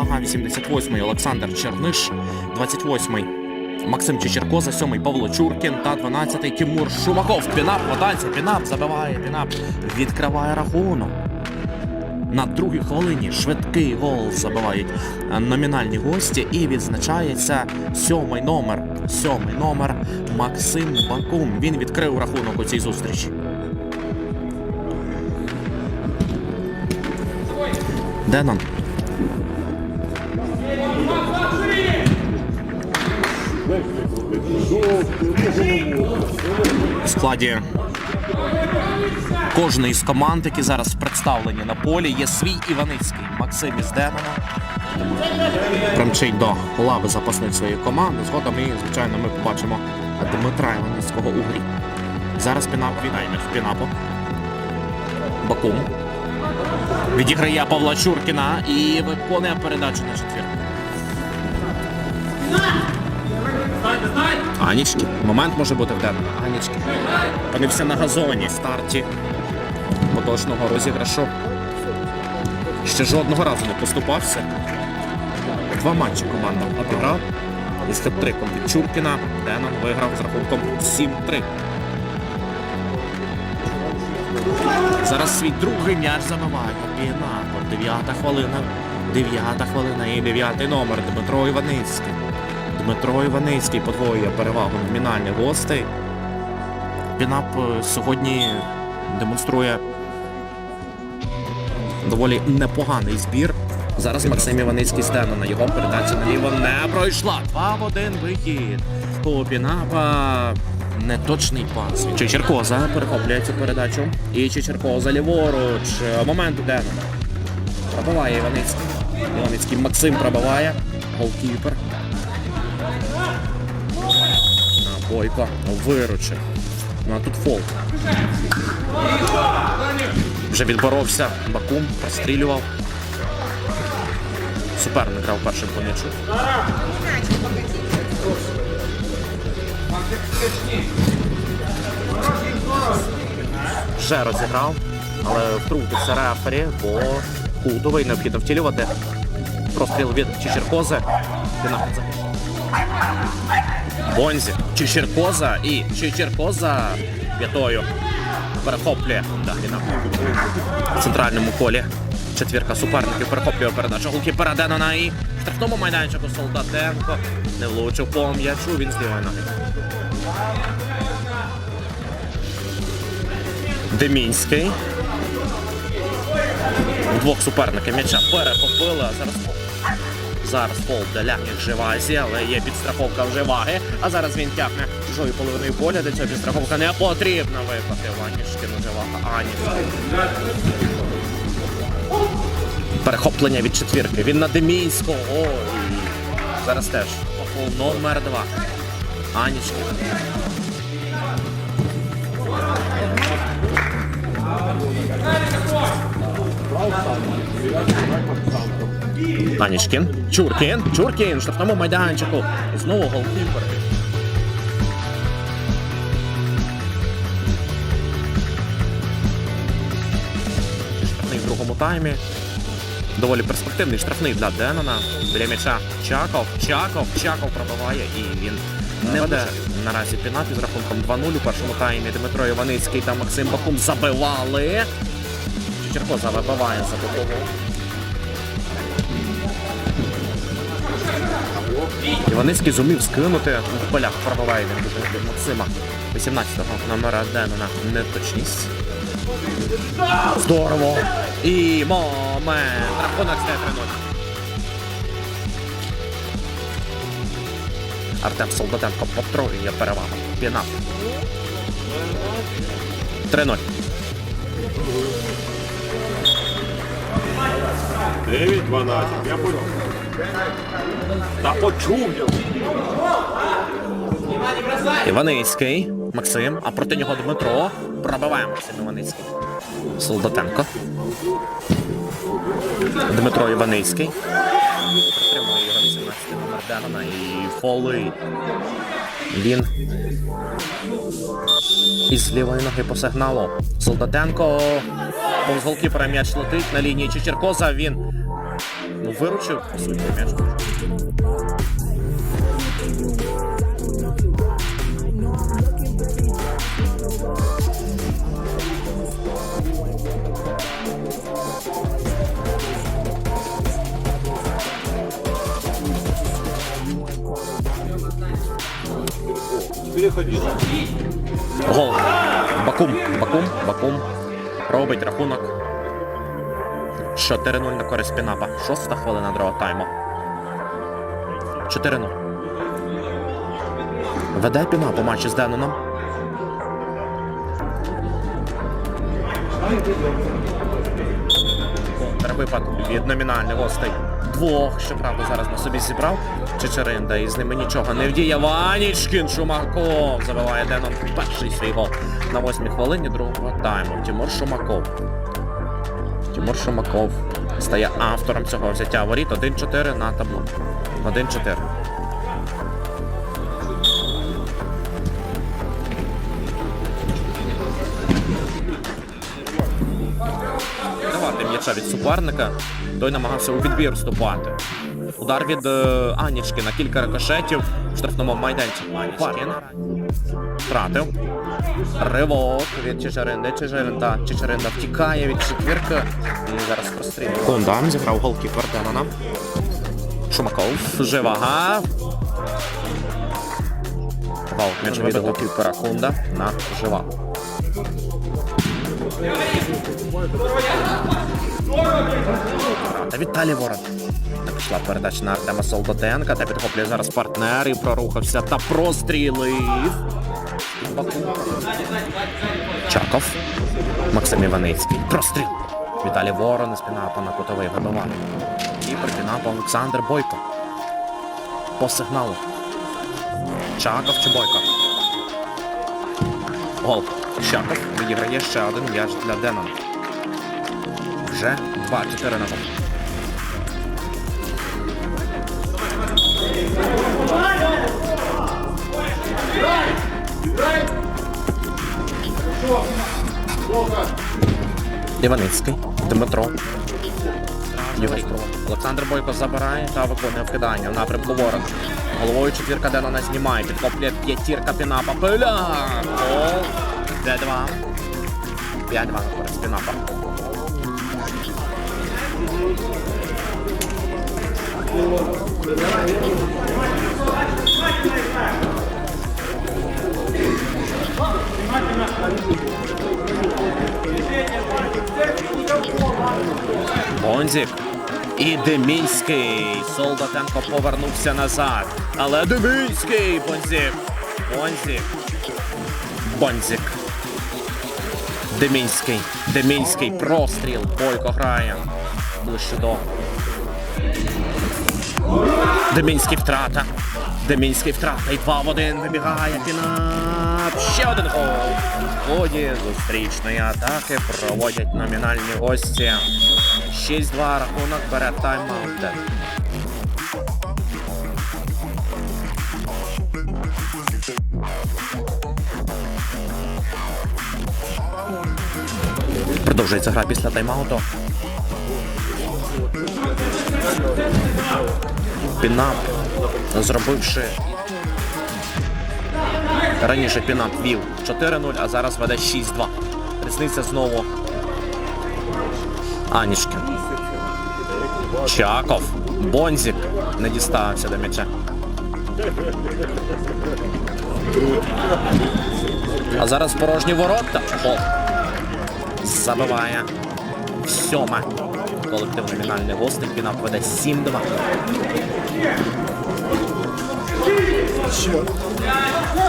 перевага. 88-й Олександр Черниш, 28-й Максим Чечеркоза, 7-й Павло Чуркін та 12-й Тимур Шумаков. Пінап, подальше, Пінап забиває, Пінап відкриває рахунок. На другій хвилині швидкий гол забивають номінальні гості і відзначається сьомий номер. Сьомий номер Максим Бакум. Він відкрив рахунок у цій зустрічі. Денон. Складі кожної з команд, які зараз представлені на полі, є свій Іваницький Максим із Денона. Примчить до лави запасних своєї команди. Згодом і, звичайно, ми побачимо Дмитра Іваницького у грі. Зараз Пінап віддає м'яч Пінапу. Бакум. Відіграє Павла Чуркіна і виконує передачу на четвірку. Анічки. Момент може бути в. Анічки. Опинився на газоні в старті поточного розіграшу. Ще жодного разу не поступався. Два матчі команда обіграв. Із хет-триком від Чуркіна Денон виграв з рахунком 7-3. Зараз свій другий м'яч забиває. Пінако. Дев'ята хвилина. Дев'ята хвилина і дев'ятий номер Дмитро Іваницький. Дмитро Іваницький подвоює перевагу номінальних гостей. Пінап е, сьогодні демонструє доволі непоганий збір. Зараз Максим Іваницький стене на його передача наліво не пройшла. Два в один вихід. У Пінапа неточний пас. Чечеркоза перехоплює цю передачу. І Чечеркоза ліворуч. Момент у Денона. Пробиває Іваницький. Іваницький Максим пробиває. Голкіпер. Бойко виручив. Ну а тут фол. Вже відборовся. Бакум прострілював. Суперник грав першим по м'ячу. Вже розіграв, але втрутився рефері, бо кутовий необхідно втілювати. Простріл від Чечеркози. Пінахід захищає. Бонзі, Чечеркоза і Чечеркоза п'ятою перехоплює Дахіна. В центральному колі четвірка суперників перехоплює передачу. Голкіпера Денона і в штрафному майданчику Солдатенко не влучив по м'ячу, він з ноги. Демінський. Двох суперників м'яча перехопили, а зараз. Зараз фол для Живазі, але є підстраховка вже ваги. А зараз він тягне чужою половиною поля. До цього підстраховка не потрібна випати Ванішкину вже вага. Ані. Перехоплення від четвірки. Він на Демійського. Ой. Зараз теж. Фол номер два. Анічкин. Анічкін. Чуркін. Чуркін. В штрафному майданчику. Знову голкіпер. Штрафний в другому таймі. Доволі перспективний штрафний для Денона. Біля м'яча Чаков. Чаков. Чаков пробиває і він не веде наразі пінат із рахунком 2-0 у першому таймі. Дмитро Іваницький та Максим Бакум забивали. Чечеркоза вибиває за допомогу. Іваницький зумів скинути в полях пробиває від Максима. 18-го номера Денона неточність. Здорово! І момент! Рахунок стає 3-0. Артем Солдатенко потроює перевагу. Пінап. 3-0. 9-12. Я понял. Та почув я. Іваницький. Максим, а проти нього Дмитро. Пробиває Максим Іваницький. Солдатенко. Дмитро Іваницький. Підтримує його 18 номер Денона і фоли. Він із лівої ноги по сигналу. Солдатенко. Повз голкіпера м'яч летить на лінії Чечеркоза. Він Ну, виручив, по суті, м'яч. Переходи. Гол. Бакум, Бакум, Бакум. Робить рахунок. 4-0 на користь Пінапа. Шоста хвилина другого тайму. 4-0. Веде Пінап у матчі з Деноном. Контрвипад від номінальних гостей. Двох, щоправда, зараз на собі зібрав Чечеринда, і з ними нічого не вдіє. Ванічкін Шумаков забиває Денон перший свій гол на восьмій хвилині другого тайму. Тимур Шумаков. Тимур Шумаков стає автором цього взяття воріт 1-4 на табло. 1-4. Давати м'яча від суперника. Той намагався у відбір вступати. Удар від е, Анічкіна, кілька рикошетів в штрафному майданчику. Анічкін втратив. Ривок від Чечеринди. Чечеринда. Чечеринда втікає від четвірки. І зараз прострілює. Кундам зіграв голкіпер Денона. Шумаков. Живага. Гол м'яч від голкіпера Кунда на Живагу. Та Віталій Ворон. Пішла передача на Артема Солдатенка та підхоплює зараз партнер і прорухався та прострілив. Чаков. Максим Іваницький. Простріл. Віталій Ворон із Пінапа на кутовий вибиває. І при Пінапа Олександр Бойко. По сигналу. Чаков чи Бойко. Гол. Чаков відіграє ще один м'яч для Денона. Вже 2-4 на гол. Іваницький, Дмитро. Дніпро. Олександр Бойко забирає та виконує вкидання в напрямку ворога. Головою четвірка Денона знімає, підхоплює п'ятірка Пінапа. Пиля! Гол. Д2. 5-2 на користь Пінапа. Бонзік. І Демінський. Солдатенко повернувся назад. Але Демінський. Бонзік. Бонзік. Бонзік. Демінський. Демінський. Простріл. Бойко грає. Ближче до. Демінський втрата. Демінський втрата. І 2 в 1 вибігає Пінап. Ще один гол. В ході зустрічної атаки проводять номінальні гості. 6-2 рахунок перед тайм-аутом. Продовжується гра після тайм-ауту. Пінап, зробивши. Раніше Пінап вів 4-0, а зараз веде 6-2. Різниця знову. Анішкін. Чаков. Бонзік не дістався до м'яча. А зараз порожні ворота. Гол. Забиває. Сьоме. Колектив номінальний гостей. Пінап веде 7-2.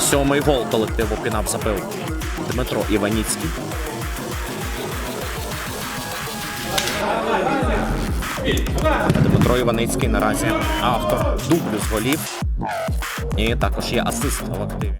Сьомий гол колективу Пінап забив Дмитро Іваніцький. Дмитро Іваницький наразі автор дублю з голів. І також є асист в активі.